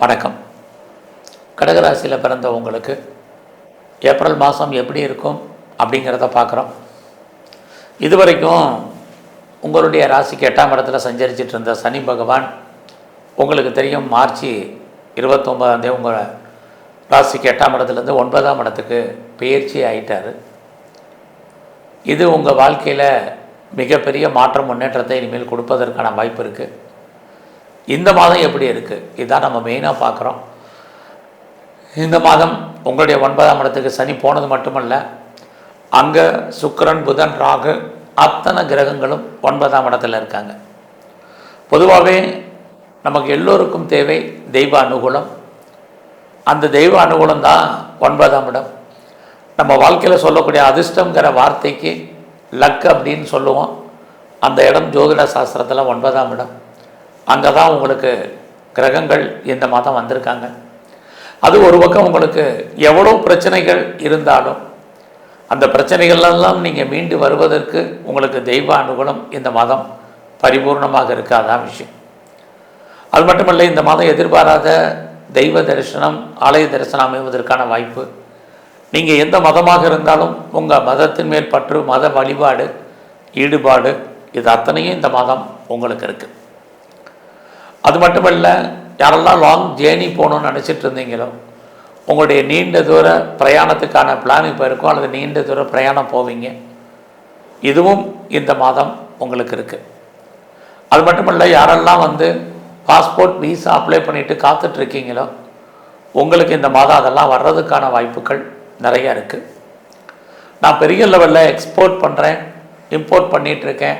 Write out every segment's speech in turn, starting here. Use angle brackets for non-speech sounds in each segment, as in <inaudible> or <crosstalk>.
வணக்கம். கடகராசியில் பிறந்த உங்களுக்கு ஏப்ரல் மாதம் எப்படி இருக்கும் அப்படிங்கிறத பார்க்குறோம். இதுவரைக்கும் உங்களுடைய ராசிக்கு எட்டாம் இடத்துல சஞ்சரிச்சிட்டு இருந்த சனி பகவான் உங்களுக்கு தெரியும் மார்ச் இருபத்தொம்பதாம் தேதி உங்கள் ராசிக்கு எட்டாம் இடத்துலேருந்து ஒன்பதாம் இடத்துக்கு பயிற்சி ஆகிட்டார் இது உங்கள் வாழ்க்கையில் மிகப்பெரிய மாற்றம் முன்னேற்றத்தை இனிமேல் கொடுப்பதற்கான வாய்ப்பு இருக்குது இந்த மாதம் எப்படி இருக்குது இதுதான் நம்ம மெயினாக பார்க்குறோம். இந்த மாதம் உங்களுடைய ஒன்பதாம் இடத்துக்கு சனி போனது மட்டுமல்ல அங்கே சுக்கரன் புதன் ராகு அத்தனை கிரகங்களும் ஒன்பதாம் இடத்துல இருக்காங்க. பொதுவாகவே நமக்கு எல்லோருக்கும் தேவை தெய்வ அனுகூலம். அந்த தெய்வ அனுகூலம் தான் ஒன்பதாம் இடம். நம்ம வாழ்க்கையில் சொல்லக்கூடிய அதிர்ஷ்டங்கிற வார்த்தைக்கு லக் அப்படின்னு சொல்லுவோம். அந்த இடம் ஜோதிட சாஸ்திரத்தில் ஒன்பதாம் இடம். அங்கே தான் உங்களுக்கு கிரகங்கள் இந்த மாதம் வந்திருக்காங்க. அது ஒரு பக்கம் உங்களுக்கு எவ்வளோ பிரச்சனைகள் இருந்தாலும் அந்த பிரச்சனைகள்லாம் நீங்கள் மீண்டு வருவதற்கு உங்களுக்கு தெய்வ அனுகூலம் இந்த மாதம் பரிபூர்ணமாக இருக்காதான் விஷயம். அது மட்டுமல்ல இந்த மாதம் எதிர்பாராத தெய்வ தரிசனம் ஆலய தரிசனம் அமைவதற்கான வாய்ப்பு நீங்கள் எந்த மதமாக இருந்தாலும் உங்கள் மதத்தின் மேல் பற்று மத வழிபாடு ஈடுபாடு இது அத்தனையும் இந்த மதம் உங்களுக்கு இருக்குது அது மட்டுமல்ல யாரெல்லாம் லாங் ஜேர்னி போகணும்னு நினச்சிட்டு இருந்தீங்களோ உங்களுடைய நீண்ட தூர பிரயாணத்துக்கான பிளான் இப்போ இருக்கும் அல்லது நீண்ட தூர பிரயாணம் போவீங்க இதுவும் இந்த மாதம் உங்களுக்கு இருக்குது அது மட்டுமல்ல யாரெல்லாம் வந்து பாஸ்போர்ட் வீசா அப்ளை பண்ணிவிட்டு காத்துட்ருக்கீங்களோ உங்களுக்கு இந்த மாதம் அதெல்லாம் வர்றதுக்கான வாய்ப்புகள் நிறையா இருக்குது நான் பெரிய லெவலில் எக்ஸ்போர்ட் பண்ணுறேன் இம்போர்ட் பண்ணிகிட்ருக்கேன்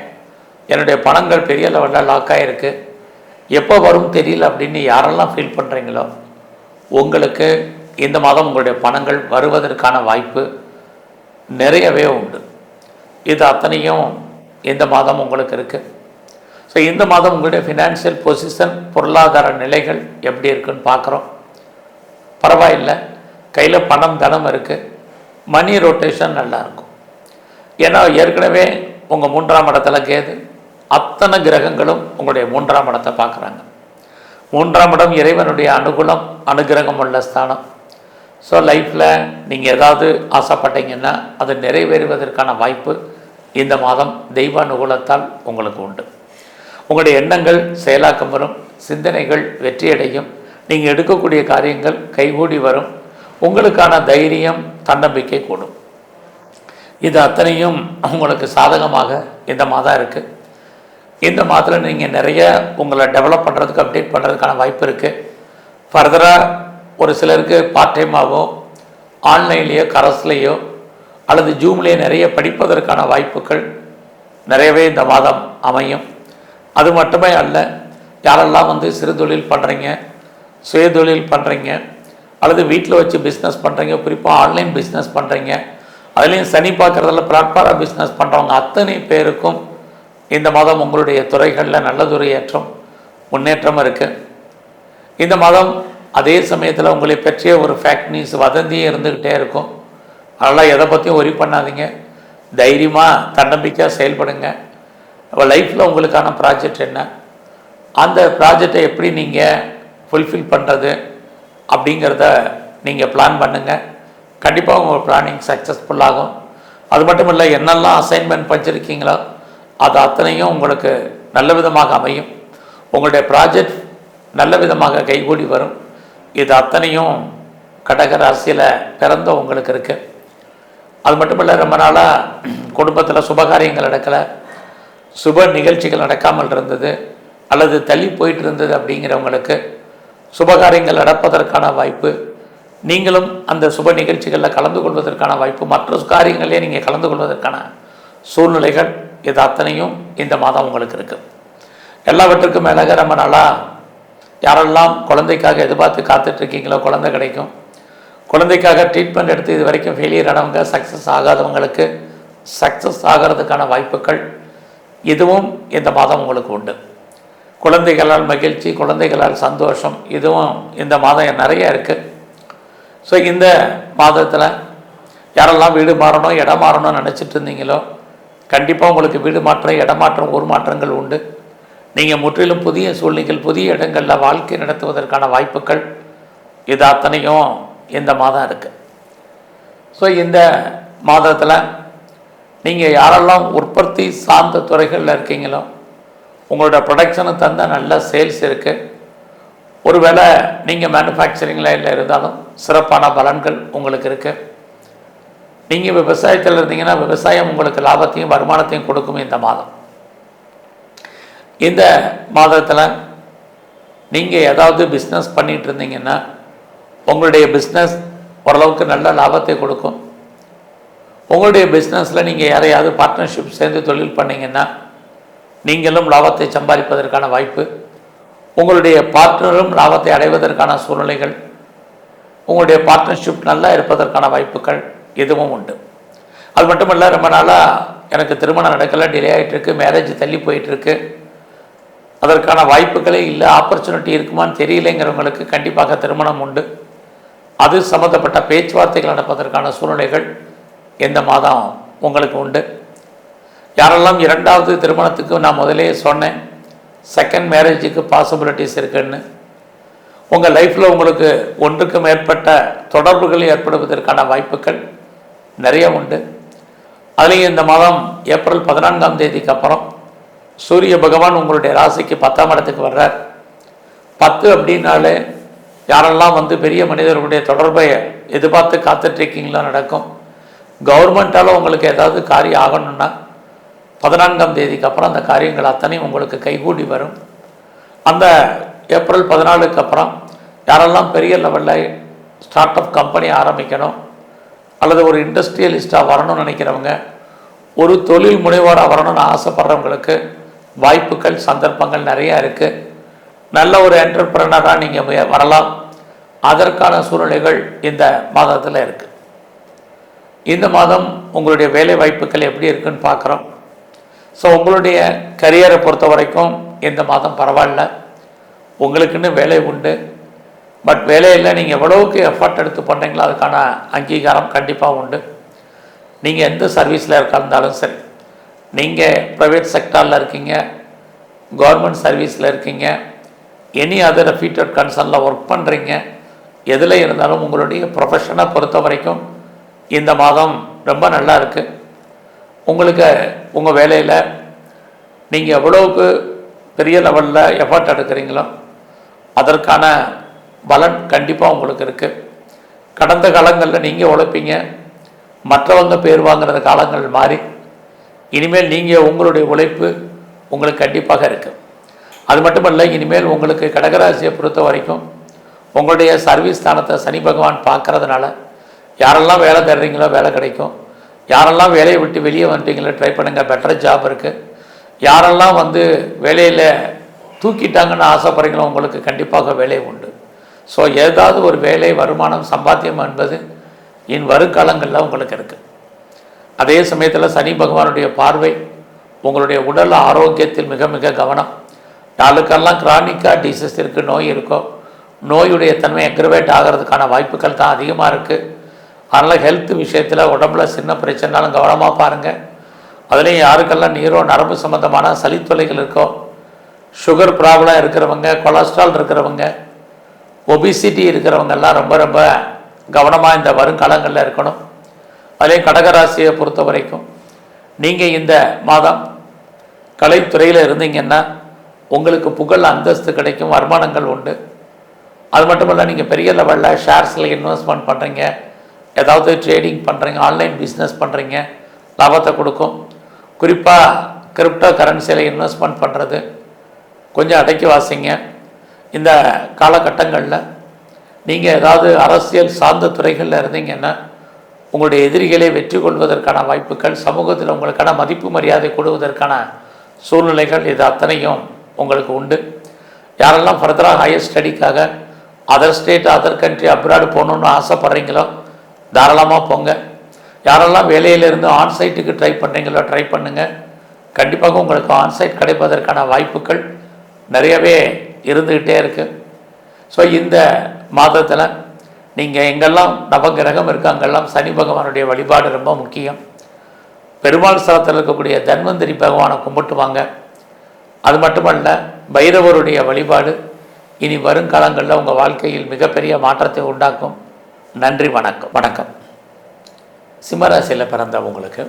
என்னுடைய பணங்கள் பெரிய லெவலில் லாக் ஆகிருக்கு எப்போ வரும் தெரியல அப்படின்னு யாரெல்லாம் ஃபீல் பண்ணுறீங்களோ உங்களுக்கு இந்த மாதம் உங்களுடைய பணங்கள் வருவதற்கான வாய்ப்பு நிறையவே உண்டு. இது அத்தனையும் இந்த மாதம் உங்களுக்கு இருக்குது ஸோ இந்த மாதம் உங்களுடைய ஃபினான்ஷியல் பொசிஷன் பொருளாதார நிலைகள் எப்படி இருக்குன்னு பார்க்குறோம். பரவாயில்லை. கையில் பணம் தனம் இருக்குது மணி ரொட்டேஷன் நல்லாயிருக்கும் ஏன்னா ஏற்கனவே உங்கள் மூன்றாம் இடத்துல கேது அத்தனை கிரகங்களும் உங்களுடைய மூன்றாம் இடத்தை பார்க்குறாங்க. மூன்றாம் இடம் இறைவனுடைய அனுகூலம் அனுகிரகம் உள்ள ஸ்தானம். ஸோ லைஃப்பில் நீங்கள் ஏதாவது ஆசைப்பட்டீங்கன்னா அது நிறைவேறுவதற்கான வாய்ப்பு இந்த மாதம் தெய்வ அனுகூலத்தால் உங்களுக்கு உண்டு. உங்களுடைய எண்ணங்கள் செயலாக்கம் வரும் சிந்தனைகள் வெற்றியடையும். நீங்கள் எடுக்கக்கூடிய காரியங்கள் கைகூடி வரும். உங்களுக்கான தைரியம் தன்னம்பிக்கை கூடும். இது அத்தனையும் உங்களுக்கு சாதகமாக இந்த மாதம் இருக்குது இந்த மாதத்தில் நீங்கள் நிறைய உங்களை டெவலப் பண்ணுறதுக்கு அப்டேட் பண்ணுறதுக்கான வாய்ப்பு இருக்குது ஃபர்தராக ஒரு சிலருக்கு பார்ட் டைமாகவோ ஆன்லைன்லேயோ கரஸ்லேயோ அல்லது ஜூம்லேயோ நிறைய படிப்பதற்கான வாய்ப்புகள் நிறையவே இந்த மாதம் அமையும். அது மட்டுமே அல்ல யாரெல்லாம் வந்து சிறு தொழில் பண்ணுறீங்க சுயதொழில் பண்ணுறீங்க அல்லது வீட்டில் வச்சு பிஸ்னஸ் பண்ணுறீங்க குறிப்பாக ஆன்லைன் பிஸ்னஸ் பண்ணுறீங்க அதுலேயும் சனி பார்க்குறதுல பிளாட்ஃபார பிஸ்னஸ் பண்ணுறவங்க அத்தனை பேருக்கும் இந்த மாதம் உங்களுடைய துறைகளில் நல்லதொரு ஏற்றம் முன்னேற்றம் இருக்குது இந்த மாதம் அதே சமயத்தில் உங்களை பற்றிய ஒரு ஃபேக்ட் நியூஸ் வதந்தியே இருந்துக்கிட்டே இருக்கும். அதனால் எதை பற்றியும் ஒரி பண்ணாதீங்க. தைரியமாக தன்னம்பிக்கையாக செயல்படுங்க. லைஃப்பில் உங்களுக்கான ப்ராஜெக்ட் என்ன? அந்த ப்ராஜெக்டை எப்படி நீங்கள் ஃபுல்ஃபில் பண்ணுறது அப்படிங்கிறத நீங்கள் பிளான் பண்ணுங்கள் கண்டிப்பாக உங்கள் பிளானிங் சக்ஸஸ்ஃபுல்லாகும் அது மட்டும் இல்லை என்னெல்லாம் அசைன்மெண்ட் வச்சுருக்கீங்களோ அது அத்தனையும் உங்களுக்கு நல்ல விதமாக அமையும். உங்களுடைய ப்ராஜெக்ட் நல்ல விதமாக கைகூடி வரும். இது அத்தனையும் கடக ராசியில் பிறந்த உங்களுக்கு இருக்குது அது மட்டும் இல்லை ரொம்ப நாளாக குடும்பத்தில் சுபகாரியங்கள் நடக்கலை. சுப நிகழ்ச்சிகள் நடக்காமல் இருந்தது. அல்லது தள்ளி போயிட்டு இருந்தது அப்படிங்கிறவங்களுக்கு சுபகாரியங்கள் நடப்பதற்கான வாய்ப்பு நீங்களும் அந்த சுப நிகழ்ச்சிகளில் கலந்து கொள்வதற்கான வாய்ப்பு மற்ற காரியங்களே நீங்கள் கலந்து கொள்வதற்கான சூழ்நிலைகள் இது அத்தனையும் இந்த மாதம் உங்களுக்கு இருக்குது எல்லாவற்றுக்கும் மேலாக ரொம்ப நாளாக யாரெல்லாம் குழந்தைக்காக எதிர்பார்த்து காத்துட்ருக்கீங்களோ குழந்தை கிடைக்கும். குழந்தைக்காக ட்ரீட்மெண்ட் எடுத்து இது வரைக்கும் ஃபெயிலியர் ஆனவங்க சக்ஸஸ் ஆகாதவங்களுக்கு சக்ஸஸ் ஆகிறதுக்கான வாய்ப்புகள் இதுவும் இந்த மாதம் உங்களுக்கு உண்டு. குழந்தைகளால் மகிழ்ச்சி குழந்தைகளால் சந்தோஷம் இதுவும் இந்த மாதம் நிறைய இருக்குது ஸோ இந்த மாதத்தில் யாரெல்லாம் வீடு மாறணும் இடம் மாறணும்னு நினச்சிட்டு இருந்தீங்களோ கண்டிப்பாக உங்களுக்கு வீடு மாற்றம் இடமாற்றம் ஊர் மாற்றங்கள் உண்டு. நீங்கள் முற்றிலும் புதிய சூழ்நிலைகள் புதிய இடங்களில் வாழ்க்கை நடத்துவதற்கான வாய்ப்புகள் இது அத்தனையும் இந்த மாதம் இருக்குது ஸோ இந்த மாதத்தில் நீங்கள் யாரெல்லாம் உற்பத்தி சார்ந்த துறைகளில் இருக்கீங்களோ உங்களோட ப்ரொடக்ஷனு தந்தால் நல்ல சேல்ஸ் இருக்குது ஒருவேளை நீங்கள் மேனுஃபேக்சரிங் லைனில் இருந்தாலும் சிறப்பான பலன்கள் உங்களுக்கு இருக்குது நீங்கள் விவசாயத்தில் இருந்தீங்கன்னா விவசாயம் உங்களுக்கு லாபத்தையும் வருமானத்தையும் கொடுக்கும் இந்த மாதம். இந்த மாதத்தில் நீங்கள் ஏதாவது பிஸ்னஸ் பண்ணிகிட்டு இருந்தீங்கன்னா உங்களுடைய பிஸ்னஸ் ஓரளவுக்கு நல்ல லாபத்தை கொடுக்கும். உங்களுடைய பிஸ்னஸில் நீங்கள் யாரையாவது பார்ட்னர்ஷிப் சேர்ந்து தொழில் பண்ணிங்கன்னா நீங்களும் லாபத்தை சம்பாதிப்பதற்கான வாய்ப்பு உங்களுடைய பார்ட்னரும் லாபத்தை அடைவதற்கான சூழ்நிலைகள் உங்களுடைய பார்ட்னர்ஷிப் நல்லா இருப்பதற்கான வாய்ப்புகள் எதுவும் உண்டு. அது மட்டும் இல்லை ரொம்ப நாளாக எனக்கு திருமணம் நடக்கலை டிலே ஆகிட்டுருக்கு மேரேஜ் தள்ளி போயிட்டுருக்கு. அதற்கான வாய்ப்புகளே இல்லை ஆப்பர்ச்சுனிட்டி இருக்குமான்னு தெரியலைங்கிறவங்களுக்கு கண்டிப்பாக திருமணம் உண்டு. அது சம்மந்தப்பட்ட பேச்சுவார்த்தைகள் நடப்பதற்கான சூழ்நிலைகள் எந்த மாதம் உங்களுக்கு உண்டு. யாரெல்லாம் இரண்டாவது திருமணத்துக்கு நான் முதலே சொன்னேன் செகண்ட் மேரேஜுக்கு பாசிபிலிட்டிஸ் இருக்குன்னு உங்கள் லைஃப்பில் உங்களுக்கு ஒன்றுக்கு மேற்பட்ட தொடர்புகள் ஏற்படுவதற்கான வாய்ப்புகள் நிறைய உண்டு. அதுலேயும் இந்த மாதம் ஏப்ரல் பதினான்காம் தேதிக்கு அப்புறம் சூரிய பகவான் உங்களுடைய ராசிக்கு பத்தாம் இடத்துக்கு வர்றார். பத்து அப்படின்னாலே யாரெல்லாம் வந்து பெரிய மனிதர்களுடைய தொடர்பை எதிர்பார்த்து காத்துட்ருக்கீங்களோ நடக்கும். கவர்மெண்ட்டால் உங்களுக்கு ஏதாவது காரியம் ஆகணும்னா பதினான்காம் தேதிக்கு அப்புறம் அந்த காரியங்கள் அத்தனையும் உங்களுக்கு கைகூடி வரும். அந்த ஏப்ரல் பதினாலுக்கு அப்புறம் யாரெல்லாம் பெரிய லெவலில் ஸ்டார்ட் அப் கம்பெனி ஆரம்பிக்கணும் அல்லது ஒரு இண்டஸ்ட்ரியலிஸ்ட்டாக வரணும்னு நினைக்கிறவங்க ஒரு தொழில் முனைவோராக வரணும்னு ஆசைப்படுறவங்களுக்கு வாய்ப்புகள் சந்தர்ப்பங்கள் நிறையா இருக்குது நல்ல ஒரு என்டர்பிரனராக நீங்கள் வரலாம். அதற்கான சூழ்நிலைகள் இந்த மாதத்தில் இருக்குது இந்த மாதம் உங்களுடைய வேலை வாய்ப்புகள் எப்படி இருக்குன்னு பார்க்குறோம் ஸோ உங்களுடைய கரியரை பொறுத்த வரைக்கும் இந்த மாதம் பரவாயில்ல. உங்களுக்குன்னு வேலை உண்டு. பட் வேலையில் நீங்கள் எவ்வளவுக்கு எஃபர்ட் எடுத்து பண்ணுறீங்களோ அதுக்கான அங்கீகாரம் கண்டிப்பாக உண்டு. நீங்கள் எந்த சர்வீஸில் இருக்கா இருந்தாலும் சரி. நீங்கள் ப்ரைவேட் செக்டாரில் இருக்கீங்க கவர்மெண்ட் சர்வீஸில் இருக்கீங்க எனி அதர் ஃபீட்டட் கன்சர்னில் ஒர்க் பண்ணுறீங்க எதில் இருந்தாலும் உங்களுடைய ப்ரொஃபஷனை பொறுத்த வரைக்கும் இந்த மாதம் ரொம்ப நல்லா இருக்குது உங்களுக்கு உங்கள் வேலையில் நீங்கள் எவ்வளவுக்கு பெரிய லெவலில் எஃபர்ட் எடுக்கிறீங்களோ அதற்கான பலன் கண்டிப்பாக உங்களுக்கு இருக்குது கடந்த காலங்களில் நீங்கள் உழைப்பீங்க மற்றவங்க பேர் வாங்குறது காலங்கள் மாறி இனிமேல் நீங்கள் உங்களுடைய உழைப்பு உங்களுக்கு கண்டிப்பாக இருக்குது அது மட்டுமல்ல இனிமேல் உங்களுக்கு கடகராசியை பொறுத்த வரைக்கும் உங்களுடைய சர்வீஸ் ஸ்தானத்தை சனி பகவான் பார்க்கறதுனால யாரெல்லாம் வேலை தர்றீங்களோ வேலை கிடைக்கும். யாரெல்லாம் வேலையை விட்டு வெளியே வந்துட்டீங்களோ ட்ரை பண்ணுங்கள் பெட்டர் ஜாப் இருக்குது யாரெல்லாம் வந்து வேலையில் தூக்கிட்டாங்கன்னு ஆசைப்படுறீங்களோ உங்களுக்கு கண்டிப்பாக வேலை உண்டு. ஸோ ஏதாவது ஒரு வேலை வருமானம் சம்பாத்தியம் என்பது இன் வருங்காலங்களில் உங்களுக்கு இருக்குது அதே சமயத்தில் சனி பகவானுடைய பார்வை உங்களுடைய உடல் ஆரோக்கியத்தில் மிக மிக கவனம். நாளுக்கெல்லாம் கிரானிக்காக டிசீஸ் இருக்குது நோய் இருக்கோ நோயுடைய தன்மை அக்ரவேட் ஆகிறதுக்கான வாய்ப்புகள் தான் அதிகமாக இருக்குது அதனால் ஹெல்த் விஷயத்தில் உடம்புல சின்ன பிரச்சனைனாலும் கவனமாக பாருங்கள் அதுலேயும் யாருக்கெல்லாம் நீரோ நரம்பு சம்மந்தமான சளித்தொலைகள் இருக்கோ சுகர் ப்ராப்ளம் இருக்கிறவங்க கொலஸ்ட்ரால் இருக்கிறவங்க ஒபிசிட்டி இருக்கிறவங்க எல்லாம் ரொம்ப ரொம்ப கவனமாக இந்த வருங்காலங்களில் இருக்கணும். அதுலேயும் கடகராசியை பொறுத்த வரைக்கும் நீங்கள் இந்த மாதம் கலைத்துறையில் இருந்தீங்கன்னா உங்களுக்கு புகழ் அந்தஸ்து கிடைக்கும் வருமானங்கள் உண்டு. அது மட்டும் இல்லை நீங்கள் பெரிய லெவலில் ஷேர்ஸில் இன்வெஸ்ட்மெண்ட் பண்ணுறீங்க ஏதாவது ட்ரேடிங் பண்ணுறீங்க ஆன்லைன் பிஸ்னஸ் பண்ணுறீங்க லாபத்தை கொடுக்கும். குறிப்பாக கிரிப்டோ கரன்சியில் இன்வெஸ்ட்மெண்ட் பண்ணுறது கொஞ்சம் அடக்கி வாசிங்க. இந்த காலகட்டங்களில் நீங்கள் ஏதாவது அரசியல் சார்ந்த துறைகளில் இருந்தீங்கன்னா உங்களுடைய எதிரிகளை வெற்றி கொள்வதற்கான வாய்ப்புகள் சமூகத்தில் உங்களுக்கான மதிப்பு மரியாதை கொடுவதற்கான சூழ்நிலைகள் இது அத்தனையும் உங்களுக்கு உண்டு. யாரெல்லாம் ஃபர்தராக higher ஸ்டடிக்காக other state other country abroad போகணுன்னு ஆசைப்பட்றீங்களோ தாராளமாக போங்க. யாரெல்லாம் வேலையிலிருந்து ஆன்சைட்டுக்கு ட்ரை பண்ணுறீங்களோ ட்ரை பண்ணுங்கள் கண்டிப்பாக உங்களுக்கு ஆன்சைட் கிடைப்பதற்கான வாய்ப்புகள் நிறையவே இருந்துக்கிட்டே இருக்குது ஸோ இந்த மாதத்தில் நீங்கள் எங்கெல்லாம் நவகிரகம் இருக்குது அங்கெல்லாம் சனி பகவானுடைய வழிபாடு ரொம்ப முக்கியம். பெருமாள் ஸ்தலத்தில் இருக்கக்கூடிய தன்வந்திரி பகவானை கும்பிட்டுவாங்க அது மட்டுமல்ல பைரவருடைய வழிபாடு இனி வருங்காலங்களில் உங்கள் வாழ்க்கையில் மிகப்பெரிய மாற்றத்தை உண்டாக்கும். நன்றி வணக்கம் வணக்கம். சிம்மராசியில் பிறந்தவங்களுக்கு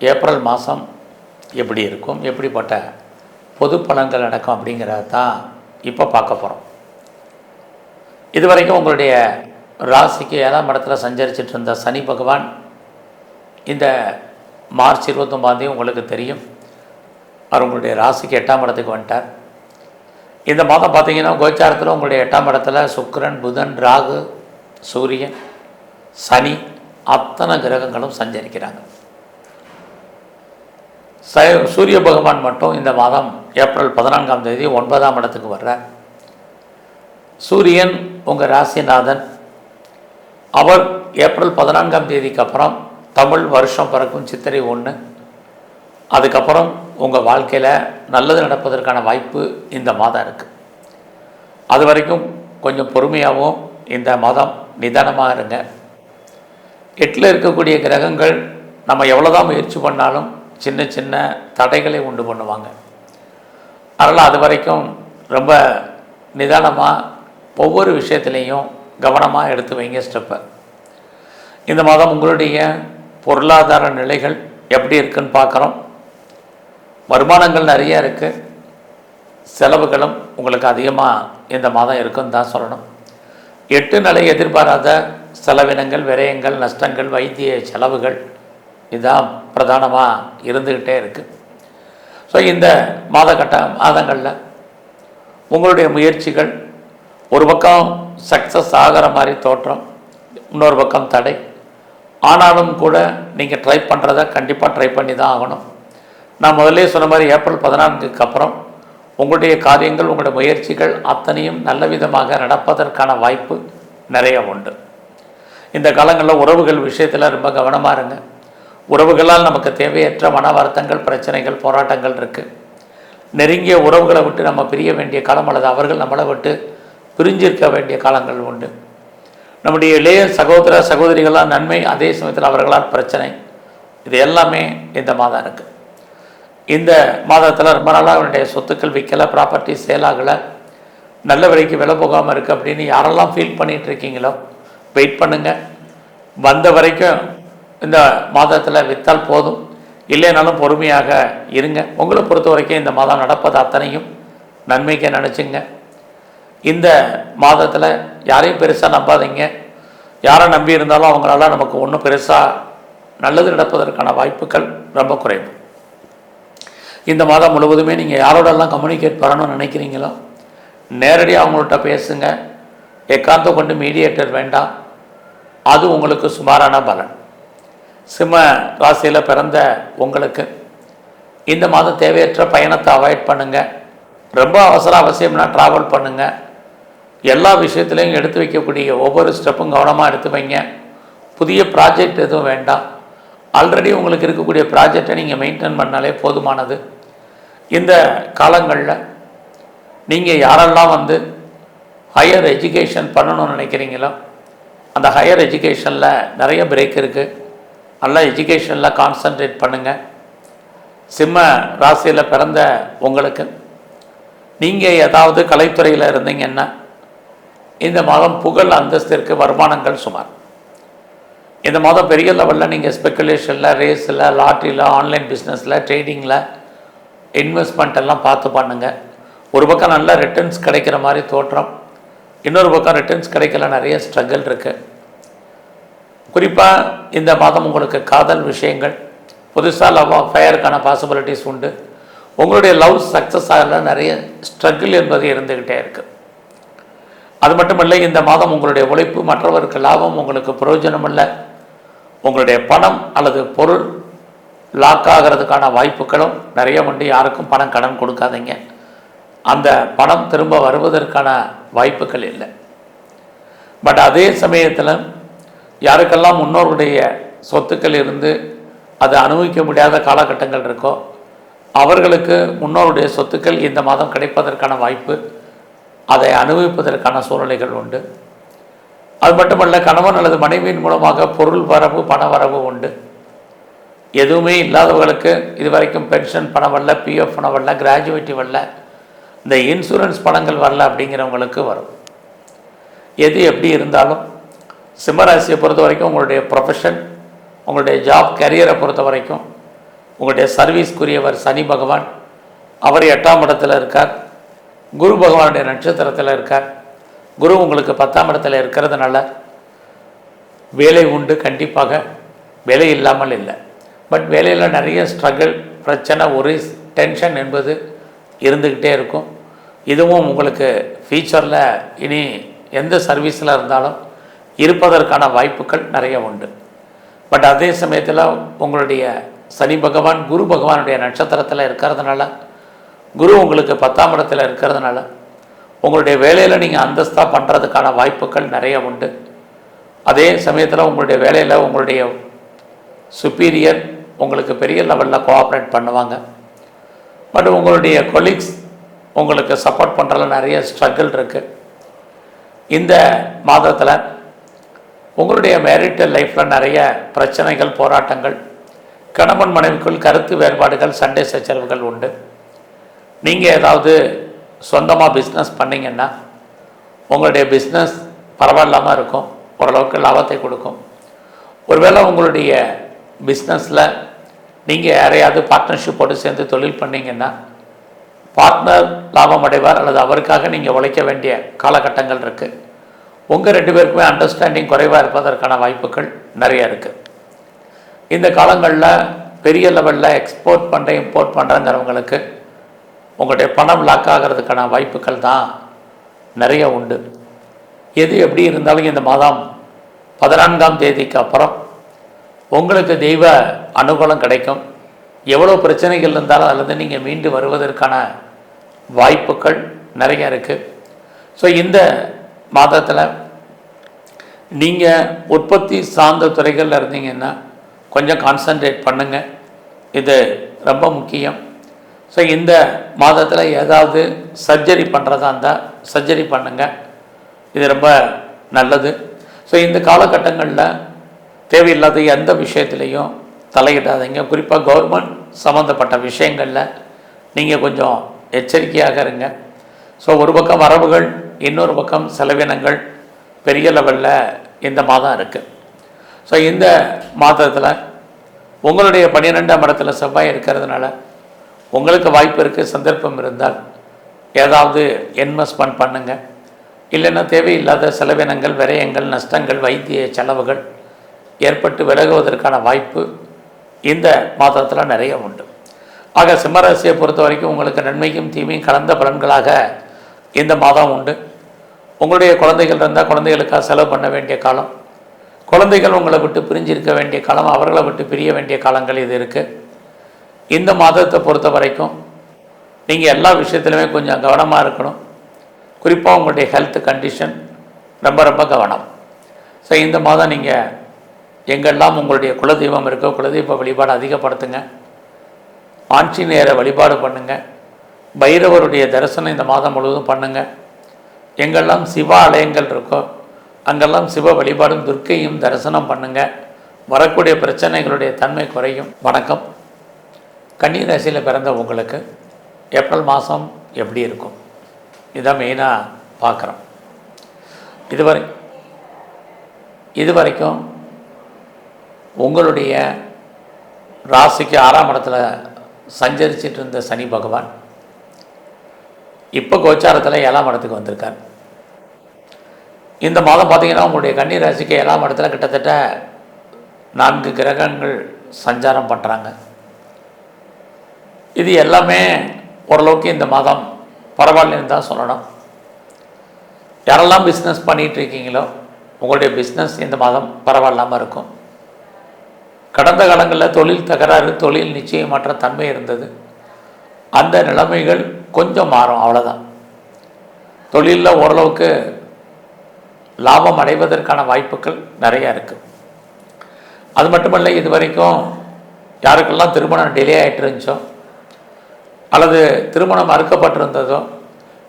ஏப்ரல் மாதம் எப்படி இருக்கும் எப்படிப்பட்ட பொது பலன்கள் நடக்கும் அப்படிங்கிறத தான் இப்போ பார்க்க போகிறோம் இதுவரைக்கும் உங்களுடைய ராசிக்கு ஏழாம் இடத்துல சஞ்சரிச்சிட்டு இருந்த சனி பகவான் இந்த மார்ச் இருபத்தொம்பாந்தேதி உங்களுக்கு தெரியும். அவர் உங்களுடைய ராசிக்கு எட்டாம் இடத்துக்கு வந்துட்டார். இந்த மாதம் பார்த்தீங்கன்னா கோச்சாரத்தில் உங்களுடைய எட்டாம் இடத்துல சுக்கரன் புதன் ராகு சூரியன் சனி அத்தனை கிரகங்களும் சஞ்சரிக்கிறாங்க. சூரிய பகவான் மட்டும் இந்த மாதம் ஏப்ரல் பதினான்காம் தேதி ஒன்பதாம் இடத்துக்கு வர்ற சூரியன் உங்கள் ராசிநாதன். அவர் ஏப்ரல் பதினான்காம் தேதிக்கு அப்புறம் தமிழ் வருஷம் பிறக்கும் சித்திரை ஒன்று அதுக்கப்புறம் உங்கள் வாழ்க்கையில் நல்லது நடப்பதற்கான வாய்ப்பு இந்த மாதம் இருக்குது அது வரைக்கும் கொஞ்சம் பொறுமையாகவும் இந்த மாதம் நிதானமாக இருங்க. எட்டில் இருக்கக்கூடிய கிரகங்கள் நம்ம எவ்வளோ தான் முயற்சி பண்ணாலும் சின்ன சின்ன தடைகளை உண்டு பண்ணுவாங்க. அதனால் அது வரைக்கும் ரொம்ப நிதானமாக ஒவ்வொரு விஷயத்துலேயும் கவனமாக எடுத்து வைங்க ஸ்டெப்பை இந்த மாதம் உங்களுடைய பொருளாதார நிலைகள் எப்படி இருக்குன்னு பார்க்குறோம். வருமானங்கள் நிறையா இருக்குது செலவுகளும் உங்களுக்கு அதிகமாக இந்த மாதம் இருக்குன்னு தான் சொல்லணும். எட்டு நிலை எதிர்பாராத செலவினங்கள் விரயங்கள் நஷ்டங்கள் வைத்திய செலவுகள் இதுதான் பிரதானமாக இருந்துக்கிட்டே இருக்குது ஸோ இந்த மாதக்கட்ட மாதங்களில் உங்களுடைய முயற்சிகள் ஒரு பக்கம் சக்ஸஸ் ஆகிற மாதிரி தோற்றம் இன்னொரு பக்கம் தடை. ஆனாலும் கூட நீங்கள் ட்ரை பண்ணுறத கண்டிப்பாக ட்ரை பண்ணி தான் ஆகணும். நான் முதல்ல சொன்ன மாதிரி ஏப்ரல் பதினான்குக்கு அப்புறம் உங்களுடைய காரியங்கள் உங்களுடைய முயற்சிகள் அத்தனையும் நல்ல விதமாக நடப்பதற்கான வாய்ப்பு நிறைய உண்டு. இந்த காலங்களில் உறவுகள் விஷயத்தில் ரொம்ப கவனமாக இருங்க. உறவுகளால் நமக்கு தேவையற்ற மன வருத்தங்கள் பிரச்சனைகள் போராட்டங்கள் இருக்குது நெருங்கிய உறவுகளை விட்டு நம்ம பிரிய வேண்டிய காலம் அல்லது அவர்கள் நம்மளை விட்டு பிரிஞ்சிருக்க வேண்டிய காலங்கள் உண்டு. நம்முடைய இளைய சகோதர சகோதரிகளால் நன்மை அதே சமயத்தில் அவர்களால் பிரச்சனை இது எல்லாமே இந்த மாதம் இருக்குது இந்த மாதத்தில் ரொம்ப நாளாக அவனுடைய சொத்துக்கள் விற்கலை ப்ராப்பர்ட்டி சேல் ஆகலை. நல்ல விலைக்கு விலை போகாமல் இருக்குது அப்படின்னு யாரெல்லாம் ஃபீல் பண்ணிகிட்டு இருக்கீங்களோ வெயிட் பண்ணுங்கள் வந்த வரைக்கும் இந்த மாதத்தில் விற்றால் போதும். இல்லைனாலும் பொறுமையாக இருங்க. உங்களை பொறுத்த வரைக்கும் இந்த மாதம் நடப்பது அத்தனையும் நன்மைக்கு நினச்சிங்க. இந்த மாதத்தில் யாரையும் பெருசாக நம்பாதீங்க. யாரை நம்பி இருந்தாலும் அவங்களால நமக்கு ஒன்றும் பெருசாக நல்லது நடப்பதற்கான வாய்ப்புகள் ரொம்ப குறைவு. இந்த மாதம் முழுவதுமே நீங்கள் யாரோடெல்லாம் கம்யூனிகேட் பண்ணணும்னு நினைக்கிறீங்களோ நேரடியாக அவங்கள்ட்ட பேசுங்க. எக்காந்தம் கொண்டு மீடியேட்டர் வேண்டாம். அது உங்களுக்கு சுமாரான பலன். சிம்ம ராசியில் பிறந்த உங்களுக்கு இந்த மாதம் தேவையற்ற பயணத்தை அவாய்ட் பண்ணுங்கள் ரொம்ப அவசர அவசியம்னா ட்ராவல் பண்ணுங்கள் எல்லா விஷயத்துலையும் எடுத்து வைக்கக்கூடிய ஒவ்வொரு ஸ்டெப்பும் கவனமாக எடுத்து வைங்க. புதிய ப்ராஜெக்ட் எதுவும் வேண்டாம். ஆல்ரெடி உங்களுக்கு இருக்கக்கூடிய ப்ராஜெக்டை நீங்கள் மெயின்டைன் பண்ணாலே போதுமானது. இந்த காலங்களில் நீங்கள் யாரெல்லாம் வந்து ஹையர் எஜுகேஷன் பண்ணணும்னு நினைக்கிறீங்களோ அந்த ஹையர் எஜுகேஷனில் நிறைய பிரேக் இருக்குது நல்லா எஜுகேஷனில் கான்சன்ட்ரேட் பண்ணுங்கள் சிம்ம ராசியில் பிறந்த உங்களுக்கு நீங்கள் ஏதாவது கலைத்துறையில் இருந்தீங்கன்னா இந்த மாதம் புகழ் அந்தஸ்திற்கு வருமானங்கள் சுமார். இந்த மாதம் பெரிய லெவலில் நீங்கள் ஸ்பெக்குலேஷனில் ரேஸில் லாட்ரியில் ஆன்லைன் பிஸ்னஸில் ட்ரேடிங்கில் இன்வெஸ்ட்மெண்ட் எல்லாம் பார்த்து பண்ணுங்கள் ஒரு பக்கம் நல்ல ரிட்டர்ன்ஸ் கிடைக்கிற மாதிரி தோற்றம். இன்னொரு பக்கம் ரிட்டர்ன்ஸ் கிடைக்கல நிறைய ஸ்ட்ரகிள் இருக்குது குறிப்பாக இந்த மாதம் உங்களுக்கு காதல் விஷயங்கள். புதுசாக லவ் அஃபயருக்கான பாசிபிலிட்டிஸ் உண்டு. உங்களுடைய லவ் சக்ஸஸ் ஆகல நிறைய ஸ்ட்ரகிள் என்பது இருந்துக்கிட்டே இருக்குது அது மட்டும் இல்லை இந்த மாதம் உங்களுடைய உழைப்பு மற்றவருக்கு லாபம் உங்களுக்கு பிரயோஜனம் இல்லை. உங்களுடைய பணம் அல்லது பொருள் லாக் ஆகிறதுக்கான வாய்ப்புகளும் நிறைய உண்டு. யாருக்கும் பணம் கடன் கொடுக்காதீங்க. அந்த பணம் திரும்ப வருவதற்கான வாய்ப்புகள் இல்லை. பட் அதே சமயத்தில் யாருக்கெல்லாம் முன்னோருடைய சொத்துக்கள் இருந்து அதை அனுபவிக்க முடியாத காலகட்டங்கள் இருக்கோ அவர்களுக்கு முன்னோருடைய சொத்துக்கள் இந்த மாதம் கிடைப்பதற்கான வாய்ப்பு அதை அனுபவிப்பதற்கான சூழ்நிலைகள் உண்டு. அது மட்டுமல்ல கணவன் அல்லது மனைவியின் மூலமாக பொருள் வரவு பண வரவு உண்டு. எதுவுமே இல்லாதவர்களுக்கு இது வரைக்கும் பென்ஷன் பணம் வரல பிஎஃப் பணம் வரல கிராஜுவேட்டி வரல இந்த இன்சூரன்ஸ் பணங்கள் வரல அப்படிங்கிறவங்களுக்கு வரும். எது எப்படி இருந்தாலும் சிம்மராசியை பொறுத்த வரைக்கும் உங்களுடைய ப்ரொஃபஷன் உங்களுடைய ஜாப் கரியரை பொறுத்த வரைக்கும் உங்களுடைய சர்வீஸ்க்குரியவர் சனி பகவான் அவர் எட்டாம் இடத்துல இருக்கார். குரு பகவானுடைய நட்சத்திரத்தில் இருக்கார். குரு உங்களுக்கு பத்தாம் இடத்துல இருக்கிறதுனால வேலை உண்டு கண்டிப்பாக வேலை இல்லாமல் இல்லை. பட் வேலையில் நிறைய ஸ்ட்ரகிள் பிரச்சனை ஒரு டென்ஷன் என்பது இருந்துக்கிட்டே இருக்கும். இதுவும் உங்களுக்கு ஃபியூச்சரில் இனி எந்த சர்வீஸில் இருந்தாலும் இருப்பதற்கான வாய்ப்புகள் நிறைய உண்டு. பட் அதே சமயத்தில் உங்களுடைய சனி பகவான் குரு பகவானுடைய நட்சத்திரத்தில் இருக்கிறதுனால குரு உங்களுக்கு பத்தாம் இடத்துல இருக்கிறதுனால உங்களுடைய வேலையில் நீங்கள் அந்தஸ்தாக பண்ணுறதுக்கான வாய்ப்புகள் நிறைய உண்டு. அதே சமயத்தில் உங்களுடைய வேலையில் உங்களுடைய சுப்பீரியர் உங்களுக்கு பெரிய லெவலில் கோஆப்ரேட் பண்ணுவாங்க. பட் உங்களுடைய கொலீக்ஸ் உங்களுக்கு சப்போர்ட் பண்ணுறதுல நிறைய ஸ்ட்ரகிள் இருக்குது இந்த மாதத்தில் உங்களுடைய மேரிட்டல் லைஃப்பில் நிறைய பிரச்சனைகள் போராட்டங்கள் கணவன் மனைவிக்குள் கருத்து வேறுபாடுகள் சண்டை சச்சரவுகள் உண்டு. நீங்கள் ஏதாவது சொந்தமாக பிஸ்னஸ் பண்ணிங்கன்னா உங்களுடைய பிஸ்னஸ் பரவாயில்லாமல் இருக்கும். ஓரளவுக்கு லாபத்தை கொடுக்கும். ஒருவேளை உங்களுடைய பிஸ்னஸில் நீங்கள் யாரையாவது பார்ட்னர்ஷிப் போட்டு சேர்ந்து தொழில் பண்ணீங்கன்னா பார்ட்னர் லாபம் அடைவார் அல்லது அவருக்காக நீங்கள் உழைக்க வேண்டிய காலகட்டங்கள் இருக்குது உங்கள் ரெண்டு பேருக்குமே அண்டர்ஸ்டாண்டிங் குறைவாக இருப்பதற்கான வாய்ப்புகள் நிறைய இருக்குது இந்த காலங்களில் பெரிய லெவலில் எக்ஸ்போர்ட் பண்ணுற இம்போர்ட் பண்ணுறங்கிறவங்களுக்கு உங்களுடைய பணம் லாக் ஆகிறதுக்கான வாய்ப்புகள் தான் நிறைய உண்டு. எது எப்படி இருந்தாலும் இந்த மாதம் பதினான்காம் தேதிக்கு அப்புறம் உங்களுக்கு தெய்வ அனுகூலம் கிடைக்கும். எவ்வளோ பிரச்சனைகள் இருந்தாலும் அதுலேருந்து நீங்கள் மீண்டு வருவதற்கான வாய்ப்புகள் நிறைய இருக்குது ஸோ இந்த மாதத்தில் நீங்கள் உற்பத்தி சார்ந்த துறைகளில் இருந்தீங்கன்னா கொஞ்சம் கான்சன்ட்ரேட் பண்ணுங்கள் இது ரொம்ப முக்கியம். ஸோ இந்த மாதத்தில் ஏதாவது சர்ஜரி பண்ணுறதா இருந்தால் சர்ஜரி பண்ணுங்கள் இது ரொம்ப நல்லது. ஸோ இந்த காலகட்டங்களில் தேவையில்லாத எந்த விஷயத்துலையும் தலையிடாதீங்க. குறிப்பாக கவர்மெண்ட் சம்மந்தப்பட்ட விஷயங்களில் நீங்கள் கொஞ்சம் எச்சரிக்கையாக இருங்க. ஸோ ஒரு பக்கம் வரவுகள் இன்னொரு பக்கம் செலவினங்கள் பெரிய லெவலில் இந்த மாதம் இருக்குது ஸோ இந்த மாதத்தில் உங்களுடைய பன்னிரெண்டாம் இடத்துல செவ்வாய் இருக்கிறதுனால உங்களுக்கு வாய்ப்பு இருக்குது சந்தர்ப்பம் இருந்தால் ஏதாவது இன்வெஸ்ட்மெண்ட் பண்ணுங்கள் இல்லைன்னா தேவையில்லாத செலவினங்கள் விரயங்கள் நஷ்டங்கள் வைத்திய செலவுகள் ஏற்பட்டு விலகுவதற்கான வாய்ப்பு இந்த மாதத்தில் நிறைய உண்டு. ஆக சிம்மராசியை பொறுத்த வரைக்கும் உங்களுக்கு நன்மைக்கும் தீமையும் கலந்த பலன்களாக இந்த மாதம் உண்டு. உங்களுடைய குழந்தைகள் இருந்தால் குழந்தைகளுக்காக செலவு பண்ண வேண்டிய காலம். குழந்தைகள் உங்களை விட்டு பிரிஞ்சிருக்க வேண்டிய காலம் அவர்களை விட்டு பிரிய வேண்டிய காலங்கள் இது இருக்குது இந்த மாதத்தை பொறுத்த வரைக்கும் நீங்கள் எல்லா விஷயத்துலையுமே கொஞ்சம் கவனமாக இருக்கணும். குறிப்பாக உங்களுடைய ஹெல்த் கண்டிஷன் ரொம்ப ரொம்ப கவனம். ஸோ இந்த மாதம் நீங்கள் எங்கெல்லாம் உங்களுடைய குலதெய்வம் இருக்கோ குலதெய்வ வழிபாடு அதிகப்படுத்துங்க. ஆஞ்சநேயரை வழிபாடு பண்ணுங்கள் பைரவருடைய தரிசனம் இந்த மாதம் முழுவதும் பண்ணுங்கள் எங்கெல்லாம் சிவ ஆலயங்கள் இருக்கோ அங்கெல்லாம் சிவ வழிபாடும் துர்க்கையும் தரிசனம் பண்ணுங்கள் வரக்கூடிய பிரச்சனைகளுடைய தன்மை குறையும். வணக்கம். கன்னி ராசியில் பிறந்த உங்களுக்கு ஏப்ரல் மாதம் எப்படி இருக்கும்? இதான் மெயினாக பார்க்குறோம். இதுவரை இதுவரைக்கும் உங்களுடைய ராசிக்கு ஆறாம் இடத்துல சஞ்சரிச்சிட்டு இருந்த சனி பகவான் இப்போ கோச்சாரத்தில் ஏழாம் இடத்துக்கு வந்திருக்கார். இந்த மாதம் பார்த்தீங்கன்னா உங்களுடைய கன்னி ராசிக்கு ஏழாம் இடத்துல கிட்டத்தட்ட நான்கு கிரகங்கள் சஞ்சாரம் பண்ணுறாங்க இது எல்லாமே ஓரளவுக்கு இந்த மாதம் பரவாயில்லன்னு தான் சொல்லணும். யாரெல்லாம் பிஸ்னஸ் பண்ணிகிட்டு இருக்கீங்களோ உங்களுடைய பிஸ்னஸ் இந்த மாதம் பரவாயில்லாமல் இருக்கும். கடந்த காலங்களில் தொழில் தகராறு தொழில் நிச்சயமற்ற தன்மை இருந்தது. அந்த நிலைமைகள் கொஞ்சம் மாறும் அவ்வளோதான் தொழிலில் ஓரளவுக்கு லாபம் அடைவதற்கான வாய்ப்புகள் நிறையா இருக்குது அது மட்டுமல்ல இது வரைக்கும் யாருக்கெல்லாம் திருமணம் டிலே ஆகிட்டு இருந்துச்சோ அல்லது திருமணம் மறுக்கப்பட்டிருந்ததோ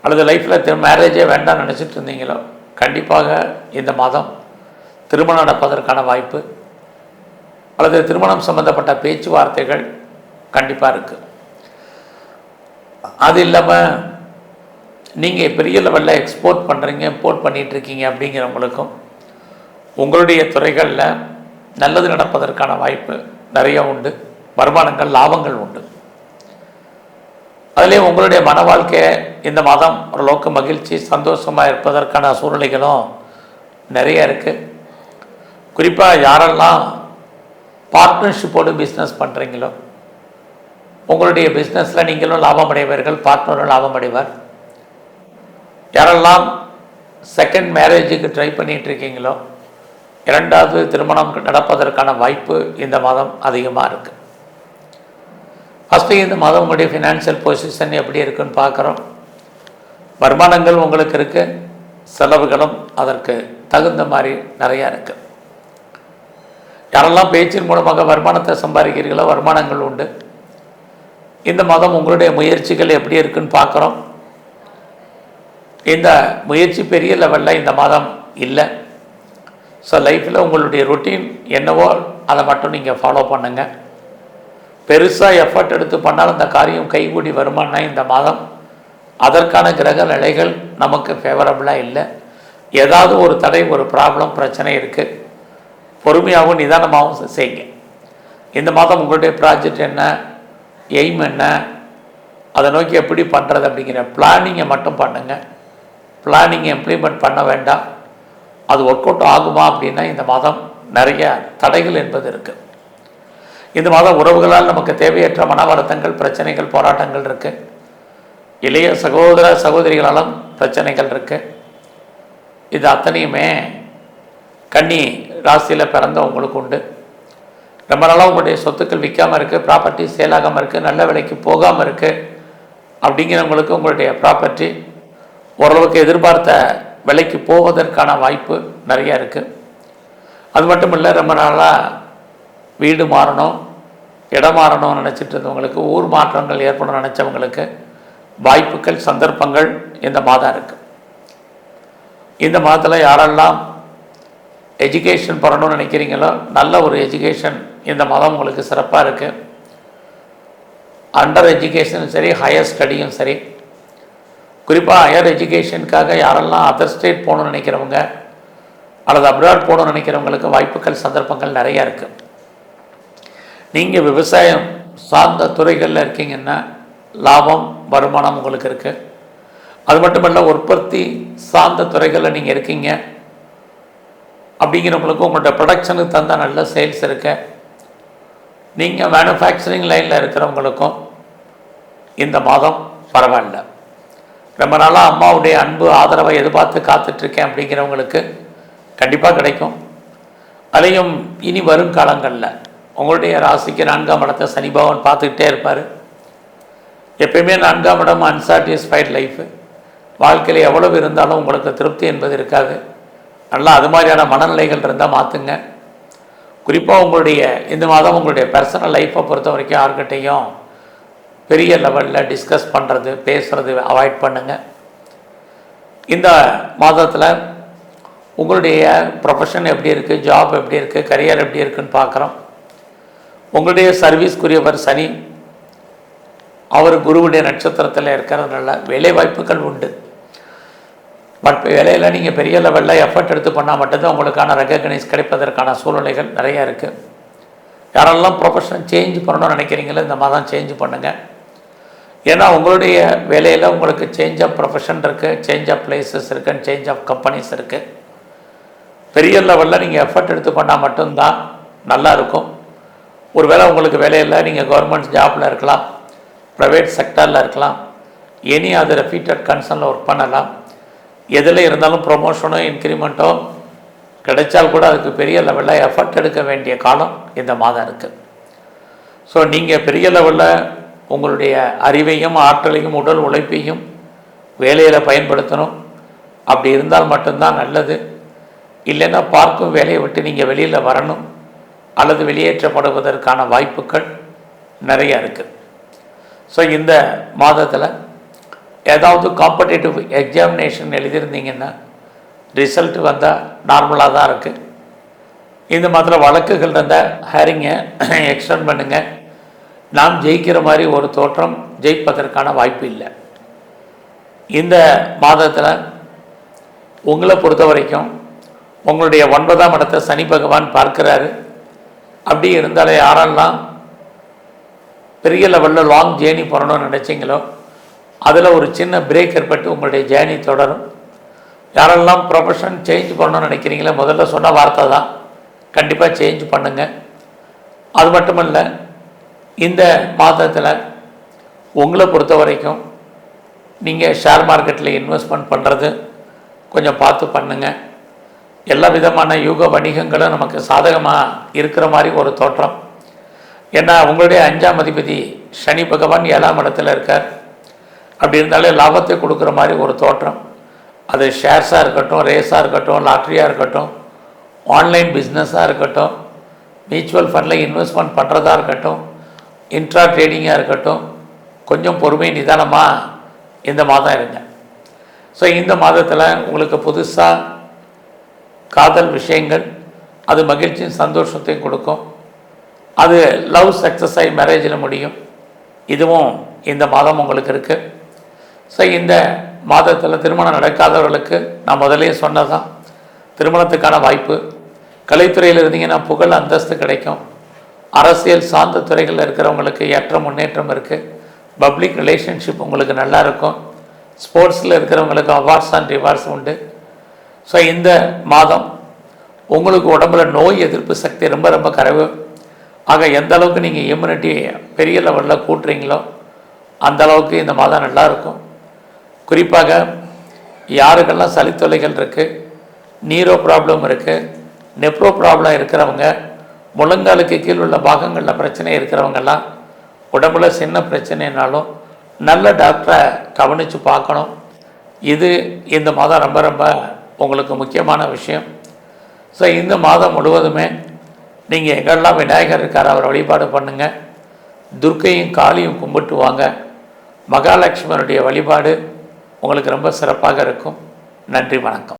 அல்லது லைஃப்பில் திரு மேரேஜே வேண்டாம்னு நினச்சிட்டு இருந்தீங்களோ கண்டிப்பாக இந்த மாதம் திருமணம் நடப்பதற்கான வாய்ப்பு அல்லது திருமணம் சம்பந்தப்பட்ட பேச்சுவார்த்தைகள் கண்டிப்பாக இருக்குது அது இல்லாமல் நீங்கள் பெரிய லெவலில் எக்ஸ்போர்ட் பண்ணுறீங்க இம்போர்ட் பண்ணிகிட்ருக்கீங்க அப்படிங்கிறவங்களுக்கும் உங்களுடைய துறைகளில் நல்லது நடப்பதற்கான வாய்ப்பு நிறைய உண்டு. வருமானங்கள் லாபங்கள் உண்டு. அதிலே உங்களுடைய மன வாழ்க்கையை இந்த மாதம் ஓரளவுக்கு மகிழ்ச்சி சந்தோஷமாக இருப்பதற்கான சூழ்நிலைகளும் நிறைய இருக்குது குறிப்பாக யாரெல்லாம் பார்ட்னர்ஷிப்போடு பிஸ்னஸ் பண்ணுறீங்களோ உங்களுடைய பிஸ்னஸில் நீங்களும் லாபம் அடைவீர்கள் பார்ட்னரும் லாபம் அடைவார் யாரெல்லாம் செகண்ட் மேரேஜுக்கு ட்ரை பண்ணிகிட்டு இருக்கீங்களோ இரண்டாவது திருமணம் நடப்பதற்கான வாய்ப்பு இந்த மாதம் அதிகமாக இருக்குது ஃபஸ்ட்டு இந்த மாதம் உங்களுடைய ஃபினான்ஷியல் பொசிஷன் எப்படி இருக்குன்னு பார்க்குறோம் வருமானங்கள் உங்களுக்கு இருக்குது செலவுகளும் அதற்கு தகுந்த மாதிரி நிறையா இருக்குது யாரெல்லாம் பேச்சின் மூலமாக வருமானத்தை சம்பாதிக்கிறீர்களோ வருமானங்கள் உண்டு. இந்த மாதம் உங்களுடைய முயற்சிகள் எப்படி இருக்குன்னு பார்க்குறோம். இந்த முயற்சி பெரிய லெவலில் இந்த மாதம் இல்லை. ஸோ லைஃப்பில் உங்களுடைய ரொட்டீன் என்னவோ அதை மட்டும் நீங்கள் ஃபாலோ பண்ணுங்கள் பெருசாக எஃபர்ட் எடுத்து பண்ணாலும் இந்த காரியம் கைகூடி வருமானா இந்த மாதம்? அதற்கான கிரக நிலைகள் நமக்கு ஃபேவரபுளாக இல்லை. ஏதாவது ஒரு தடை ஒரு ப்ராப்ளம் பிரச்சனை இருக்குது பொறுமையாகவும் நிதானமாகவும் செய்யுங்க. இந்த மாதம் உங்களுடைய ப்ராஜெக்ட் என்ன? எய்ம் என்ன? அதை நோக்கி எப்படி பண்ணுறது அப்படிங்கிற பிளானிங்கை மட்டும் பண்ணுங்கள் பிளானிங்கை இம்ப்ளிமெண்ட் பண்ண வேண்டாம். அது ஒர்க் அவுட் ஆகுமா அப்படின்னா இந்த மாதம் நிறைய தடைகள் என்பது இருக்குது இந்த மாதம் உறவுகளால் நமக்கு தேவையற்ற மன வருத்தங்கள் பிரச்சனைகள் போராட்டங்கள் இருக்குது இளைய சகோதர சகோதரிகளாலும் பிரச்சனைகள் இருக்குது இது அத்தனையுமே கன்னி ராசியில் பிறந்தவங்களுக்கு உண்டு. ரொம்ப நாளாக உங்களுடைய சொத்துக்கள் விற்காமல் இருக்குது ப்ராப்பர்ட்டி சேலாகாமல் இருக்குது நல்ல விலைக்கு போகாமல் இருக்குது அப்படிங்கிறவங்களுக்கு உங்களுடைய ப்ராப்பர்ட்டி ஓரளவுக்கு எதிர்பார்த்த விலைக்கு போவதற்கான வாய்ப்பு நிறையா இருக்குது அது மட்டும் இல்லை ரொம்ப நாளாக வீடு மாறணும் இடம் மாறணும்னு நினச்சிட்டு இருந்தவங்களுக்கு ஊர் மாற்றங்கள் ஏற்படணும்னு நினச்சவங்களுக்கு வாய்ப்புகள் சந்தர்ப்பங்கள் இந்த மாதம் இருக்குது இந்த மாதத்தில் யாரெல்லாம் எஜுகேஷன் பண்ணணும்னு நினைக்கிறீங்களோ? நல்ல ஒரு எஜுகேஷன் இந்த மாதம் உங்களுக்கு சிறப்பாக இருக்குது அண்டர் எஜுகேஷனும் சரி ஹையர் ஸ்டடியும் சரி. குறிப்பாக ஹையர் எஜுகேஷனுக்காக யாரெல்லாம் அதர் ஸ்டேட் போகணும்னு நினைக்கிறவங்க அல்லது அப்ராட் போகணும்னு நினைக்கிறவங்களுக்கு வாய்ப்புகள் சந்தர்ப்பங்கள் நிறையா இருக்குது நீங்கள் விவசாயம் சார்ந்த துறைகளில் இருக்கீங்கன்னா லாபம் வருமானம் உங்களுக்கு இருக்குது அது மட்டும் இல்லை உற்பத்தி சார்ந்த துறைகளில் நீங்கள் இருக்கீங்க. அப்படிங்கிறவங்களுக்கும் உங்கள்கிட்ட ப்ரொடக்ஷனுக்கு தந்த நல்ல சேல்ஸ் இருக்கு. நீங்கள் மேனுஃபேக்சரிங் லைனில் இருக்கிறவங்களுக்கும் இந்த மாதம் பரவாயில்ல. ரொம்ப நாளாக அம்மாவுடைய அன்பு ஆதரவை எதிர்பார்த்து காத்துட்ருக்கேன் அப்படிங்கிறவங்களுக்கு கண்டிப்பாக கிடைக்கும். அதையும் இனி வரும் காலங்களில். உங்களுடைய ராசிக்கு நான்காம் இடத்தை சனி பகவான் பார்த்துக்கிட்டே இருப்பார். எப்பயுமே நான்காம் இடம் அன்சாட்டிஸ்ஃபைட் லைஃபு வாழ்க்கையில் எவ்வளவு இருந்தாலும் உங்களுக்கு திருப்தி என்பது இருக்காது. நல்லா அது மாதிரியான மனநிலைகள் இருந்தால் மாற்றுங்க குறிப்பாக உங்களுடைய இந்த மாதம் உங்களுடைய பர்சனல் லைஃப்பை பொறுத்த வரைக்கும் யார்கிட்டையும் பெரிய லெவலில் டிஸ்கஸ் பண்ணுறது பேசுகிறது அவாய்ட் பண்ணுங்கள் இந்த மாதத்தில் உங்களுடைய ப்ரொஃபஷன் எப்படி இருக்குது ஜாப் எப்படி இருக்குது கரியர் எப்படி இருக்குன்னு பார்க்குறோம் உங்களுடைய சர்வீஸ்க்குரியவர் சனி. அவர் குருவுடைய நட்சத்திரத்தில் இருக்கிறதுனால வேலை வாய்ப்புகள் உண்டு. பட் வேலையில் நீங்கள் பெரிய லெவலில் எஃபர்ட் எடுத்து பண்ணால் மட்டும்தான் உங்களுக்கான ரெகக்னைஸ் கிடைப்பதற்கான சூழ்நிலைகள் நிறையா இருக்குது யாரெல்லாம் ப்ரொஃபஷன் சேஞ்ச் பண்ணணும்னு நினைக்கிறீங்களோ இந்த மாதம் சேஞ்ச் பண்ணுங்கள் ஏன்னா உங்களுடைய வேலையில் உங்களுக்கு சேஞ்ச் ஆஃப் ப்ரொஃபஷன் இருக்குது சேஞ்ச் ஆஃப் பிளேசஸ் இருக்குது சேஞ்ச் ஆஃப் கம்பெனிஸ் இருக்குது பெரிய லெவலில் நீங்கள் எஃபர்ட் எடுத்து பண்ணால் மட்டும்தான் நல்லா இருக்கும். ஒருவேளை உங்களுக்கு வேலையில் நீங்கள் கவர்மெண்ட் ஜாப்பில் இருக்கலாம் ப்ரைவேட் செக்டரில் இருக்கலாம் எனி அதர் ஃபீட்டட் கன்சர்னில் ஒர்க் பண்ணலாம். எதில் இருந்தாலும் ப்ரொமோஷனோ இன்க்ரிமெண்ட்டோ கிடைச்சால் கூட அதுக்கு பெரிய லெவலில் எஃபர்ட் எடுக்க வேண்டிய காலம் இந்த மாதம் இருக்குது ஸோ நீங்கள் பெரிய லெவலில் உங்களுடைய அறிவையும் ஆற்றலையும் உடல் உழைப்பையும் வேலையில் பயன்படுத்தணும். அப்படி இருந்தால் மட்டும்தான் நல்லது. இல்லைன்னா பார்க்கும் வேலையை விட்டு நீங்கள் வெளியில் வரணும். அல்லது வெளியேற்றப்படுவதற்கான வாய்ப்புகள் நிறைய இருக்குது ஸோ இந்த மாதத்தில் ஏதாவது காம்படேட்டிவ் எக்ஸாமினேஷன் எழுதியிருந்தீங்கன்னா ரிசல்ட் வந்தால் நார்மலாக தான் இருக்குது இந்த மாதத்தில் வழக்குகள் இருந்தால் ஹேரிங்கை எக்ஸ்டெண்ட் <coughs> பண்ணுங்கள் நாம் ஜெயிக்கிற மாதிரி ஒரு தோற்றம் ஜெயிப்பதற்கான வாய்ப்பு இல்லை. இந்த மாதத்தில் உங்களை பொறுத்த வரைக்கும் உங்களுடைய ஒன்பதாம் இடத்தை சனி பகவான் பார்க்கிறாரு. அப்படி இருந்தாலே யாரெல்லாம் பெரிய லெவலில் லாங் ஜேர்னி போகணும்னு நினச்சிங்களோ அதில் ஒரு சின்ன பிரேக் ஏற்பட்டு உங்களுடைய ஜேர்னி தொடரும். யாரெல்லாம் ப்ரொஃபஷன் சேஞ்ச் பண்ணணும்னு நினைக்கிறீங்களோ முதல்ல சொன்ன வார்த்தை தான். கண்டிப்பாக சேஞ்ச் பண்ணுங்கள் அது மட்டுமல்ல இந்த மாதத்தில் உங்களை பொறுத்த வரைக்கும் நீங்கள் ஷேர் மார்க்கெட்டில் இன்வெஸ்ட்மெண்ட் பண்ணுறது கொஞ்சம் பார்த்து பண்ணுங்கள் எல்லா விதமான யூக வணிகங்களும் நமக்கு சாதகமாக இருக்கிற மாதிரி ஒரு தோற்றம். ஏன்னா உங்களுடைய அஞ்சாம் அதிபதி சனி பகவான் ஏழாம் இடத்துல இருக்கார். அப்படி இருந்தாலே லாபத்தை கொடுக்குற மாதிரி ஒரு தோற்றம். அது ஷேர்ஸாக இருக்கட்டும் ரேஸாக இருக்கட்டும் லாட்ரியாக இருக்கட்டும் ஆன்லைன் பிஸ்னஸாக இருக்கட்டும் மியூச்சுவல் ஃபண்டில் இன்வெஸ்ட்மெண்ட் பண்ணுறதா இருக்கட்டும் இன்ட்ரா ட்ரேடிங்காக இருக்கட்டும் கொஞ்சம் பொறுமை நிதானமாக இந்த மாதம் இருங்க. ஸோ இந்த மாதத்தில் உங்களுக்கு புதுசாக காதல் விஷயங்கள் அது மகிழ்ச்சியும் சந்தோஷத்தையும் கொடுக்கும். அது லவ் சக்ஸஸ் ஆகி மேரேஜில் முடியும். இதுவும் இந்த மாதம் உங்களுக்கு இருக்குது ஸோ இந்த மாதத்தில் திருமணம் நடக்காதவர்களுக்கு நான் முதலே சொன்னதான் திருமணத்துக்கான வாய்ப்பு. கலைத்துறையில் இருந்தீங்கன்னா புகழ் அந்தஸ்து கிடைக்கும். அரசியல் சார்ந்த துறைகளில் இருக்கிறவங்களுக்கு ஏற்ற முன்னேற்றம் இருக்குது பப்ளிக் ரிலேஷன்ஷிப் உங்களுக்கு நல்லா இருக்கும். ஸ்போர்ட்ஸில் இருக்கிறவங்களுக்கு அவார்ட்ஸ் அண்ட் ரிவார்ட்ஸ் உண்டு. ஸோ இந்த மாதம் உங்களுக்கு உடம்புல நோய் எதிர்ப்பு சக்தி ரொம்ப ரொம்ப கரவு. ஆக எந்த அளவுக்கு நீங்கள் இம்யூனிட்டி பெரிய லெவலில் கூட்டுறீங்களோ அந்த அளவுக்கு இந்த மாதம் நல்லாயிருக்கும் குறிப்பாக யாருக்கெல்லாம் சளித்தொல்லைகள் இருக்குது நீரோ ப்ராப்ளம் இருக்குது நெப்ரோ ப்ராப்ளம் இருக்கிறவங்க முழங்காலுக்கு கீழ் உள்ள பாகங்களில் பிரச்சனை இருக்கிறவங்கெல்லாம் உடம்புல சின்ன பிரச்சனைனாலும் நல்ல டாக்டரை கவனித்து பார்க்கணும். இது இந்த மாதம் ரொம்ப ரொம்ப உங்களுக்கு முக்கியமான விஷயம். ஸோ இந்த மாதம் முழுவதுமே நீங்கள் எங்கெல்லாம் விநாயகர் இருக்கார் அவரை வழிபாடு பண்ணுங்கள் துர்க்கையும் காளியும் கும்பிட்டு வாங்க மகாலட்சுமனுடைய வழிபாடு உங்களுக்கு ரொம்ப சிறப்பாக இருக்கும். நன்றி வணக்கம்.